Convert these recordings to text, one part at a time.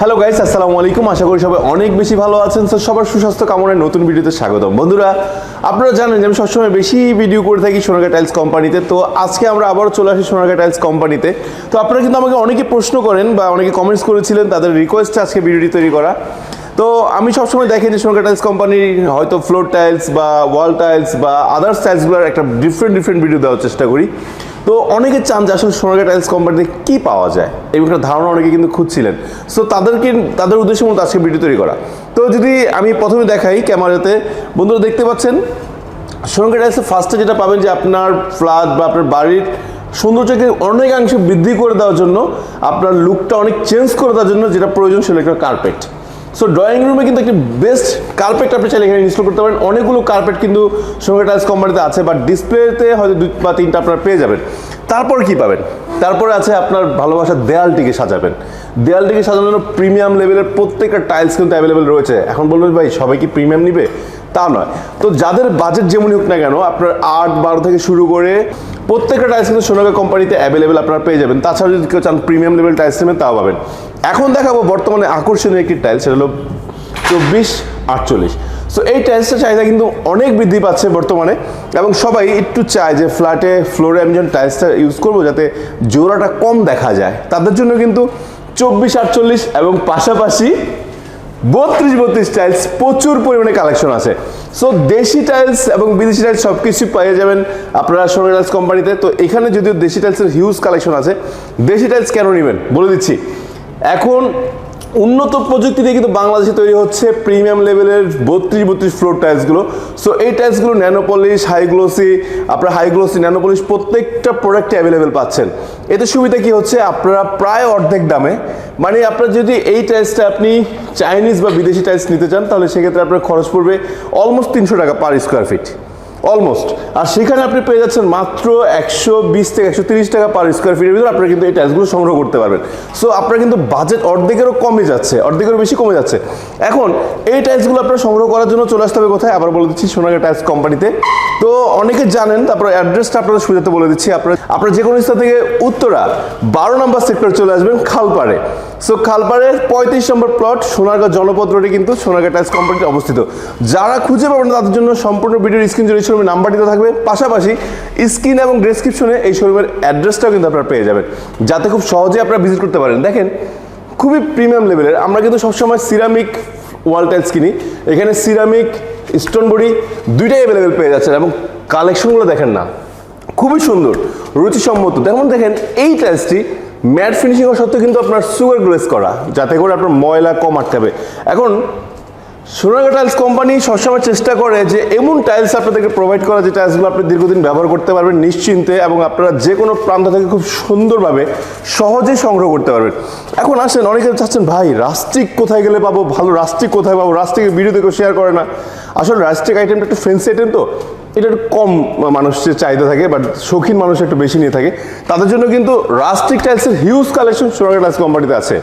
Hello guys আসসালামু আলাইকুম। আশা করি সবাই অনেক বেশি ভালো আছেন। তো সবার সুস্বাস্থ্য কামনায় নতুন ভিডিওতে স্বাগতম। বন্ধুরা, আপনারা জানেন যে আমি সবসময় বেশি ভিডিও করে থাকি সোনাগা টাইলস কোম্পানিতে। তো আজকে আমরা আবারও চলে আসি সোনাগা টাইলস কোম্পানিতে। তো আপনারা কিন্তু আমাকে অনেকে প্রশ্ন করেন বা অনেকে কমেন্টস করেছিলেন তাদের রিকোয়েস্টে আজকে ভিডিওটি তৈরি করা। তো আমি সবসময় দেখি যে সোনাগা টাইলস কোম্পানির হয়তো ফ্লোর টাইলস বা ওয়াল টাইলস বা আদার্স টাইলসগুলোর একটা ডিফারেন্ট ডিফারেন্ট ভিডিও দেওয়ার চেষ্টা করি। তো অনেকে চান যে আসলে সোনাগা টাইলস কোম্পানিতে কী পাওয়া যায়। এই একটা ধারণা অনেকে কিন্তু খুঁজছিলেন। সো তাদেরকে, তাদের উদ্দেশ্য মতো আজকে ভিডিও তৈরি করা। তো যদি আমি প্রথমে দেখাই ক্যামেরাতে, বন্ধুরা দেখতে পাচ্ছেন সোনাগা টাইলসে ফার্স্টে যেটা পাবেন যে আপনার ফ্ল্যাট বা আপনার বাড়ির সৌন্দর্যকে অনেকাংশে বৃদ্ধি করে দেওয়ার জন্য, আপনার লুকটা অনেক চেঞ্জ করে দেওয়ার জন্য যেটা প্রয়োজন সেটা কার্পেট সো ড্রয়িং রুমে কিন্তু একটি বেস্ট কার্পেট আপনি চাইলে এখানে ইনস্টল করতে পারেন। অনেকগুলো কার্পেট কিন্তু সঙ্গে টাইলস কোম্পানিতে আছে বাট ডিসপ্লেতে হয়তো দুই বা তিনটা আপনারা পেয়ে যাবেন। তারপর কি পাবেন? তারপরে আছে আপনার ভালোবাসার দেয়ালটিকে সাজাবেন। দেয়ালটিকে সাজানোর জন্য প্রিমিয়াম লেভেলের প্রত্যেকটা টাইলস কিন্তু অ্যাভেলেবেল রয়েছে। এখন বলবেন, ভাই, সবাই কি প্রিমিয়াম নিবে? তা নয়। তো যাদের বাজেট যেমনই হোক না কেন, আপনার আট বারো থেকে শুরু করে প্রত্যেকটা টাইলস কিন্তু সোনাগা কোম্পানিতে অ্যাভেলেবেল আপনারা পেয়ে যাবেন। তাছাড়া যদি কেউ চান প্রিমিয়াম লেভেল টাইলস নেবেন, তাও পাবেন। এখন দেখাবো বর্তমানে আকর্ষণীয় একটি টাইলস সেটা হলো চব্বিশ আটচল্লিশ। সো এই টাইলসটার চাহিদা কিন্তু অনেক বৃদ্ধি পাচ্ছে বর্তমানে এবং সবাই একটু চায় যে ফ্ল্যাটে ফ্লোরে আমি যখন টাইলসটা ইউজ করব যাতে জোড়াটা কম দেখা যায়। তাদের জন্য কিন্তু চব্বিশ আটচল্লিশ এবং পাশাপাশি বত্রিশ বত্রিশ টাইলস প্রচুর পরিমাণে কালেকশন আছে। সো দেশি টাইলস এবং বিদেশি টাইলস সব কিছু পেয়ে যাবেন আপনারা সোনার টাইলস কোম্পানিতে তো। এখানে যদিও দেশি টাইলসের হিউজ কালেকশন আছে, দেশি টাইলস কেন নেবেন? বলে দিচ্ছি। এখন উন্নত প্রযুক্তি দিয়ে কিন্তু বাংলাদেশে তৈরি হচ্ছে প্রিমিয়াম লেভেলের বত্রিশ বত্রিশ ফ্লোর টাইলসগুলো সো এই টাইলসগুলো ন্যানোপলিশ হাইগ্লোসি আপনার হাইগ্লোসি ন্যানোপলিশ প্রত্যেকটা প্রোডাক্টে অ্যাভেলেবেল পাচ্ছেন। এতে সুবিধা কি হচ্ছে? আপনারা প্রায় অর্ধেক দামে মানে আপনার যদি এই টাইলসটা আপনি চাইনিজ বা বিদেশি টাইলস নিতে চান, তাহলে সেক্ষেত্রে আপনার খরচ পড়বে অলমোস্ট তিনশো টাকা পার স্কোয়ার ফিট অলমোস্ট আর সেখানে আপনি পেয়ে যাচ্ছেন মাত্র একশো বিশ থেকে একশো তিরিশ টাকা পার স্কোয়ার ফিটের ভিতরে আপনারা কিন্তু এই টাইলসগুলো সংগ্রহ করতে পারবেন। সো আপনার কিন্তু বাজেট অর্ধেকেরও কমে যাচ্ছে, অর্ধেকেরও বেশি কমে যাচ্ছে। এখন এই টাইলসগুলো আপনারা সংগ্রহ করার জন্য চলে আসতে হবে কোথায়? আবার বলে দিচ্ছি সোনাগা টাইলস কোম্পানিতে তো। অনেকে জানেন, তারপর অ্যাড্রেসটা আপনাদের সুবিধাতে বলে দিচ্ছি। আপনারা আপনারা যে কোনো স্থান থেকে উত্তরা বারো নম্বর সেক্টর চলে আসবেন, খালপাড়ে। সো খালপাড়ের পঁয়ত্রিশ নম্বর প্লট সোনারগাঁ জনপদ রোডে কিন্তু সোনারগাঁ টাইলস কোম্পানিতে অবস্থিত। যারা খুঁজে পাবেন তাদের জন্য সম্পূর্ণ ভিডিওর স্ক্রিন জুড়ে শোরুমের নাম্বারটিতে থাকবে। পাশাপাশি স্ক্রিন এবং ডেসক্রিপশনে এই শোরুমের অ্যাড্রেসটাও কিন্তু আপনারা পেয়ে যাবেন। যাতে খুব সহজে আপনারা ভিজিট করতে পারেন। দেখেন, খুবই প্রিমিয়াম লেভেলের আমরা কিন্তু সবসময় সিরামিক ওয়াল টাইলস কিনি। এখানে সিরামিক স্টোন বডি দুইটাই অ্যাভেলেবেল পেয়ে যাচ্ছেন এবং কালেকশনগুলো দেখেন না। খুবই সুন্দর, রুচিসম্মত। যেমন দেখেন, এই টাইলসটি ম্যাট ফিনিশিং সত্ত্বেও কিন্তু আপনার সুগার গ্লেস করা, যাতে করে আপনার ময়লা কম আটকাবে। এখন সোনারগা টাইলস কোম্পানি সবসময় চেষ্টা করে যে এমন টাইলস আপনাদেরকে প্রোভাইড করা যে টাইলসগুলো আপনি দীর্ঘদিন ব্যবহার করতে পারবেন নিশ্চিন্তে এবং আপনারা যে কোনো প্রান্ত থেকে খুব সুন্দরভাবে সহজেই সংগ্রহ করতে পারবেন। এখন আসেন, অনেকে চাচ্ছেন, ভাই রাস্টিক কোথায় গেলে পাবো? ভালো রাস্টিক কোথায় পাবো? রাস্টিকের ভিডিও কেউ শেয়ার করে না। আসলে রাস্টিক আইটেমটা একটু ফেন্সি আইটেম তো। এটা একটু কম মানুষের চাহিদা থাকে বাট শৌখিন মানুষ একটু বেশি নিয়ে থাকে। তাদের জন্য কিন্তু রাস্টিক টাইলসের হিউজ কালেকশন সোনারগা টাইলস কোম্পানিতে আছে।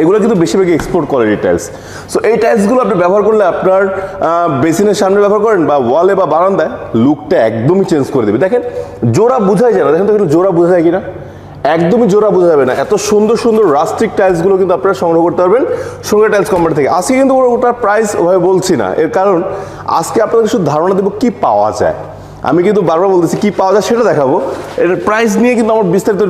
এগুলো কিন্তু বেশিরভাগই এক্সপোর্ট করে এই টাইলস সো এই টাইলসগুলো আপনি ব্যবহার করলে আপনার বেসিনের সামনে ব্যবহার করেন বা ওয়ালে বা বারান্দায় লুকটা একদমই চেঞ্জ করে দেবে। দেখেন, জোড়া বোঝাই যায় না। দেখেন তো একটু জোড়া বোঝা যায় কিনা? একদমই জোড়া বোঝা যাবে না। এত সুন্দর সুন্দর রাস্টিক টাইলসগুলো কিন্তু আপনারা সংগ্রহ করতে পারবেন সঙ্গে টাইলস কোম্পানি থেকে। আজকে কিন্তু ওটার প্রাইস ওভাবে বলছি না। এর কারণ, আজকে আপনাদের শুধু ধারণা দেবো কি পাওয়া যায়। আমি কিন্তু বারবার বলতেছি, কি পাওয়া যায় সেটা দেখাবো। এটার প্রাইস নিয়ে কিন্তু আমার বিস্তারিত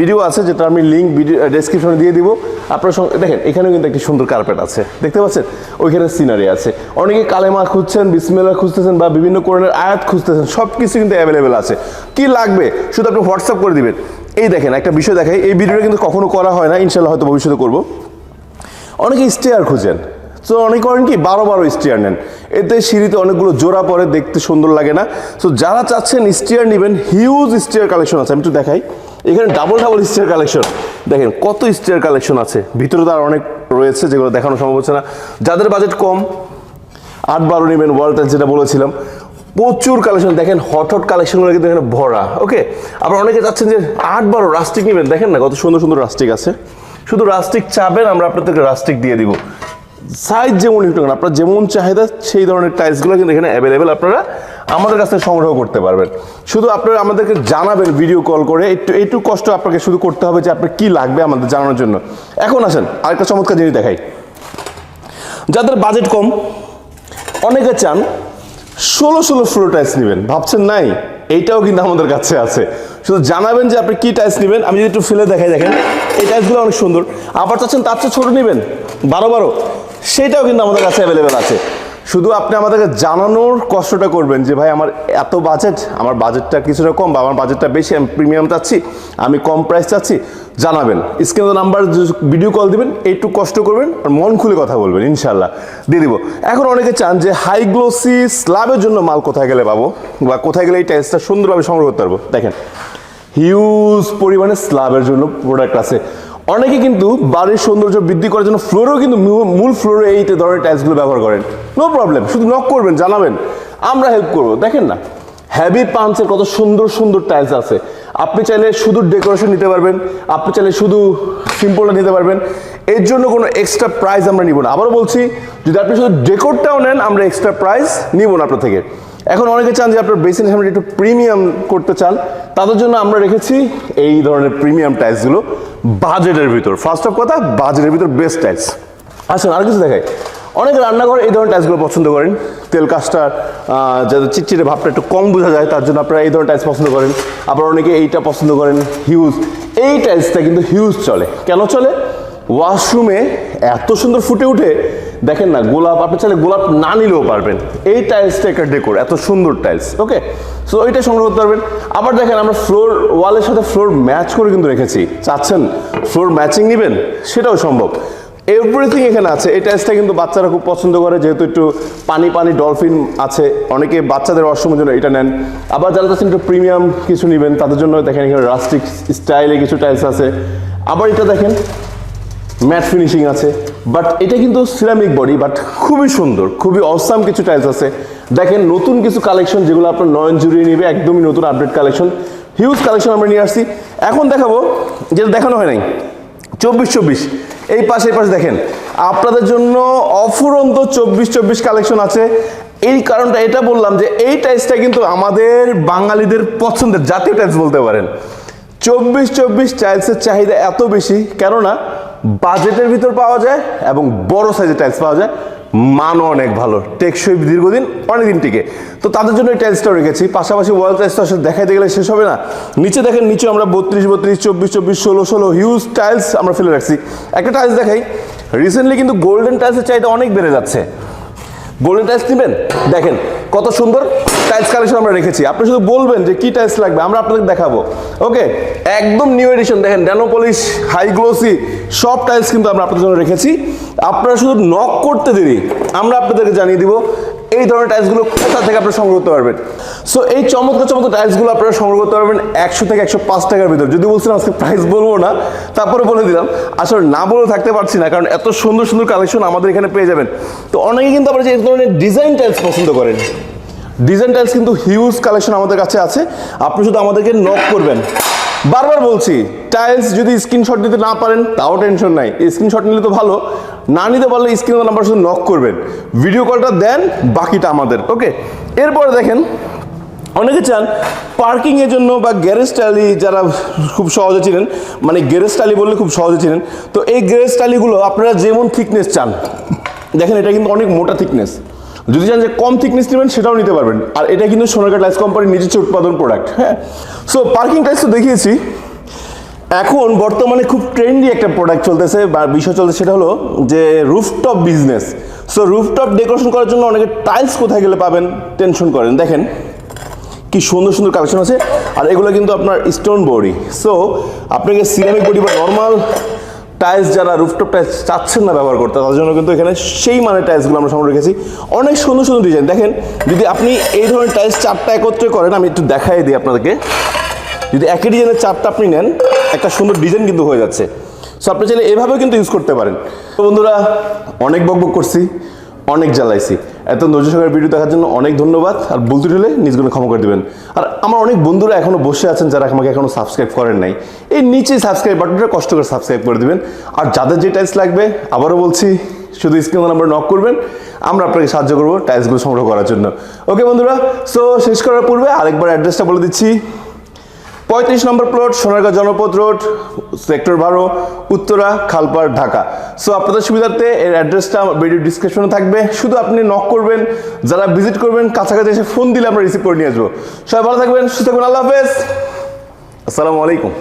ভিডিও আছে, যেটা আমি লিঙ্ক ভিডিও ডেসক্রিপশনে দিয়ে দিব। আপনার সঙ্গে, দেখেন, এখানেও কিন্তু একটি সুন্দর কার্পেট আছে। দেখতে পাচ্ছেন? ওইখানে সিনারি আছে। অনেকে কালেমা খুঁজছেন বিসমেলা খুঁজতেছেন বা বিভিন্ন কোরআনের আয়াত খুঁজতেছেন সব কিছু কিন্তু অ্যাভেলেবেল আছে। কি লাগবে? শুধু আপনি হোয়াটসঅ্যাপ করে দিবেন। এই দেখেন, একটা বিষয় দেখাই, এই ভিডিওটা কিন্তু কখনো করা হয় না ইনশাল্লাহ হয়তো ভবিষ্যতে করব। অনেকে স্টেয়ার খুঁজেন। তো অনেক করেন কি? বারো বারো স্টিয়ার নেন। এতে সিঁড়িতে অনেকগুলো জোড়া পরে দেখতে সুন্দর লাগে না। সো যারা চাচ্ছেন স্টিয়ার নেবেন হিউজ স্টিয়ার কালেকশন আছে। আমি একটু দেখাই। এখানে ডাবল ডাবল স্টিয়ার কালেকশন দেখেন, কত স্টিয়ার কালেকশন আছে। ভিতরে তো আর অনেক রয়েছে, যেগুলো দেখানো সম্ভব হচ্ছে না। যাদের বাজেট কম, আট বারো নেবেন ওয়ালটা যেটা বলেছিলাম। প্রচুর কালেকশন দেখেন হট হট কালেকশনগুলো কিন্তু এখানে ভরা ওকে আবার অনেকে চাচ্ছেন যে আট বারো রাস্টিক নেবেন। দেখেন না, কত সুন্দর সুন্দর রাস্টিক আছে। শুধু রাস্টিক চাবেন, আমরা আপনাদেরকে রাস্টিক দিয়ে দিব। সাইজ যেমন একটু আপনার যেমন চাহিদা সেই ধরনের টাইলসগুলো কিন্তু এখানে অ্যাভেলেবেল আপনারা আমাদের কাছ সংগ্রহ করতে পারবেন। শুধু আপনারা আমাদেরকে জানাবেন ভিডিও কল করে, একটু একটু কষ্ট আপনাকে শুধু করতে হবে যে আপনার কী লাগবে আমাদের জানানোর জন্য। এখন আসেন, আরেকটা চমৎকার জিনিস দেখাই। যাদের বাজেট কম, অনেকে চান ষোলো ষোলো ফ্লোর টাইলস নেবেন। ভাবছেন নাই? এইটাও কিন্তু আমাদের কাছে আছে। শুধু জানাবেন যে আপনি কি টাইলস নেবেন। আমি যদি একটু ফেলে দেখাই দেখেন, এই টাইলসগুলো অনেক সুন্দর। আবার চাচ্ছেন তার চেয়ে ছোটো নেবেন? বারো বারো। সেটাও কিন্তু আমাদের কাছে অ্যাভেলেবেল আছে। শুধু আপনি আমাদেরকে জানানোর কষ্টটা করবেন যে, ভাই, আমার এত বাজেট আমার বাজেটটা কিছুটা কম বা আমার বাজেটটা বেশি, আমি প্রিমিয়াম চাচ্ছি, আমি কম প্রাইস চাচ্ছি। জানাবেন। স্ক্রিনে নাম্বার ভিডিও কল দিবেন, একটু কষ্ট করবেন আর মন খুলে কথা বলবেন ইনশাল্লাহ দিয়ে দিব। এখন অনেকে চান যে হাই গ্লোসি স্ল্যাবের জন্য মাল কোথায় গেলে পাবো? বা কোথায় গেলে এই টাইলসটা সুন্দরভাবে সংগ্রহ করতে পারব? দেখেন হিউজ পরিমাণে স্ল্যাবের জন্য প্রোডাক্ট আছে। অনেকে কিন্তু বাড়ির সৌন্দর্য বৃদ্ধি করার জন্য ফ্লোরেও কিন্তু মূল ফ্লোরে এই ধরনের টাইলসগুলো ব্যবহার করেন। নো প্রবলেম শুধু নক করবেন জানাবেন আমরা হেল্প করব, দেখেন না? হ্যাভি পাঞ্চের কত সুন্দর সুন্দর টাইলস আছে। আপনি চাইলে শুধু ডেকোরেশন নিতে পারবেন, আপনি চাইলে শুধু সিম্পলটা নিতে পারবেন। এর জন্য কোনো এক্সট্রা প্রাইস আমরা নিব না। আবারও বলছি, যদি আপনি শুধু ডেকোরটাও নেন, আমরা এক্সট্রা প্রাইস নিব না আপনার থেকে। এখন অনেকে চান যে আপনার বেসিন সামনে একটু প্রিমিয়াম করতে চান। তাদের জন্য আমরা রেখেছি এই ধরনের প্রিমিয়াম টাইলসগুলো বাজেটের ভিতর। ফার্স্ট অফ কথা, বাজেটের ভিতর বেস্ট টাইলস। আসুন, আর কিছু দেখাই। অনেকে রান্নাঘর এই ধরনের টাইলসগুলো পছন্দ করেন। তেল কাজটার যাতে চিটচিটে ভাবটা একটু কম বোঝা যায়, তার জন্য আপনারা এই ধরনের টাইলস পছন্দ করেন। আবার অনেকে এইটা পছন্দ করেন হিউজ এই টাইলসটা কিন্তু হিউজ চলে। কেন চলে? ওয়াশরুমে এত সুন্দর ফুটে উঠে, দেখেন না, গোলাপ, আপনি চাইলে গোলাপ না নিলেও পারবেন। এই টাইলসটা একটা ডেকোর এত সুন্দর টাইলস ওকে সো এইটা সংগ্রহ করতে পারবেন। আবার দেখেন, আমরা ফ্লোর ওয়ালের সাথে ফ্লোর ম্যাচ করে কিন্তু রেখেছি। চাচ্ছেন ফ্লোর ম্যাচিং নেবেন? সেটাও সম্ভব। এভরিথিং এখানে আছে। এই টাইলসটা কিন্তু বাচ্চারা খুব পছন্দ করে, যেহেতু একটু পানি পানি ডলফিন আছে। অনেকে বাচ্চাদের ওয়াশরুমের জন্য এটা নেন। আবার যারা চাচ্ছেন একটু প্রিমিয়াম কিছু নেবেন, তাদের জন্য দেখেন এখানে রাস্টিক স্টাইলে কিছু টাইলস আছে। আবার এটা দেখেন ম্যাট ফিনিশিং আছে বাট এটা কিন্তু সিরামিক বডি বাট খুবই সুন্দর, খুবই অসাম কিছু টাইলস আছে। দেখেন, নতুন কিছু কালেকশন যেগুলো আপনার নয়ন জুড়িয়ে নিবে, একদমই নতুন আপডেট কালেকশন হিউজ কালেকশন আমরা নিয়ে আসছি। এখন দেখাবো, যেটা দেখানো হয় নাই, চব্বিশ চব্বিশ। এই পাশে এই পাশে দেখেন, আপনাদের জন্য অফুরন্ত চব্বিশ চব্বিশ কালেকশন আছে। এই কারণটা এটা বললাম যে, এই টাইলসটা কিন্তু আমাদের বাঙালিদের পছন্দের জাতীয় টাইলস বলতে পারেন। চব্বিশ চব্বিশ টাইলসের চাহিদা এত বেশি, কেননা বাজেটের ভিতর পাওয়া যায় এবং বড় সাইজের টাইলস পাওয়া যায়। মানও অনেক ভালো, টেকসই দীর্ঘদিন, অনেকদিন টিকে। তো তাদের জন্য এই টাইলসটাও রেখেছি। পাশাপাশি ওয়াল টাইলসটা আসলে দেখাইতে গেলে শেষ হবে না। নিচে দেখেন, নিচে আমরা বত্রিশ বত্রিশ, চব্বিশ চব্বিশ, ষোলো ষোলো হিউজ টাইলস আমরা ফেলে রাখছি। একটা টাইলস দেখাই। রিসেন্টলি কিন্তু গোল্ডেন টাইলসের চাহিদা অনেক বেড়ে যাচ্ছে। গোল্ডেন টাইলস নেবেন? দেখেন, কত সুন্দর। টাইলস কালেকশন আমরা রেখেছি। আপনি শুধু বলবেন যে কি টাইলস লাগবে, আমরা আপনাদের দেখাবো। ওকে একদম নিউ এডিশন দেখেন ড্যানো পলিশ হাই গ্লোসি সব টাইলস কিন্তু আমরা আপনাদের জন্য রেখেছি। আপনারা শুধু নক করতে দেরি, আমরা আপনাদেরকে জানিয়ে দিব এই ধরনের টাইলসগুলো কোথা থেকে আপনারা সংগ্রহ করতে পারবেন। সো এই চমৎকার চমৎকার টাইলসগুলো আপনারা সংগ্রহ করতে পারবেন একশো থেকে একশো পাঁচ টাকার ভিতর। যদি বলছিলাম আজকে প্রাইস বলব না, তারপরে বলে দিলাম। আসলে না বলে থাকতে পারছি না, কারণ এত সুন্দর সুন্দর কালেকশন আমাদের এখানে পেয়ে যাবেন। তো অনেকে কিন্তু আবার যে এই ধরনের ডিজাইন টাইলস পছন্দ করেন। ডিজাইন টাইলস কিন্তু হিউজ কালেকশন আমাদের কাছে আছে। আপনি শুধু আমাদেরকে নক করবেন। বারবার বলছি টাইলস যদি স্ক্রিনশট নিতে না পারেন, তাও টেনশন নাই। স্ক্রিনশট নিলে তো ভালো। না নিতে পারলে স্ক্রিনের নাম্বার শুধু নক করবেন। ভিডিও কলটা দেন, বাকিটা আমাদের ওকে এরপরে দেখেন, অনেকে চান পার্কিং এর জন্য বা গ্যারেজ টালি যারা খুব সহজে চিনেন মানে গ্যারেজ টালি বললে খুব সহজে চিনেন। তো এই গ্যারেজ টালিগুলো আপনারা যেমন থিকনেস চান, দেখেন এটা কিন্তু অনেক মোটা থিকনেস যদি চান যে কম থিকনেস নেবেন, সেটাও নিতে পারবেন। আর এটা কিন্তু সোনারকা টাইলস কোম্পানির নিজস্ব উৎপাদন প্রোডাক্ট হ্যাঁ? সো পার্কিং টাইলস তো দেখিয়েছি। এখন বর্তমানে খুব ট্রেন্ডি একটা প্রোডাক্ট চলতেছে, বা বিষয় চলতেছে সেটা হলো যে rooftop business so rooftop decoration করার জন্য অনেকে টাইলস কোথায় গেলে পাবেন টেনশন করেন। দেখেন, কি সুন্দর সুন্দর কালেকশন আছে। আর এগুলো কিন্তু আপনার স্টোন বডি। সো আপনাকে সিরামিক বডি বা নর্মাল টাইলস যারা রুফটপ টাইলস চাচ্ছেন না ব্যবহার করতে, তাদের জন্য কিন্তু এখানে সেই মানে টাইলসগুলো আমরা সামনে রেখেছি। অনেক সুন্দর সুন্দর ডিজাইন দেখেন, যদি আপনি এই ধরনের টাইলস চারটা একত্রে করেন, আমি একটু দেখাই দিই আপনাদেরকে। যদি একই ডিজাইনের চারটা আপনি নেন, একটা সুন্দর ডিজাইন কিন্তু হয়ে যাচ্ছে। সো আপনি চাইলে এভাবেও কিন্তু ইউজ করতে পারেন। তো বন্ধুরা, অনেক বকবক করছি। অনেক জ্বালাইছি। এত ধৈর্য সহকারে ভিডিও দেখার জন্য অনেক ধন্যবাদ, আর বলতে হলে নিজগুলো ক্ষমা করে দেবেন। আর আমার অনেক বন্ধুরা এখনও বসে আছেন যারা আমাকে এখনও সাবস্ক্রাইব করেন নাই। এই নিচে সাবস্ক্রাইব বাটনটা কষ্ট করে সাবস্ক্রাইব করে দেবেন। আর যাদের যে টাইলস লাগবে, আবারও বলছি, শুধু স্ক্রিন নাম্বার নক করবেন। আমরা আপনাকে সাহায্য করব টাইলসগুলো সংগ্রহ করার জন্য। ওকে বন্ধুরা সো শেষ করার পূর্বে আরেকবার অ্যাড্রেসটা বলে দিচ্ছি। পঁয়ত্রিশ নম্বর প্লট সোনারগাঁ জনপদ রোড সেক্টর বারো, উত্তরা, খালপাড়, ঢাকা। সো আপনাদের সুবিধার্থে এর অ্যাড্রেসটা ভিডিও ডিসক্রিপশনে থাকবে। শুধু আপনি নক করবেন, যারা ভিজিট করবেন, কাছাকাছি এসে ফোন দিলে আমরা রিসিভ করে নিয়ে আসব। সবাই ভালো থাকবেন, সুস্থ থাকবেন, আল্লাহ হাফেজ। আসসালামু আলাইকুম।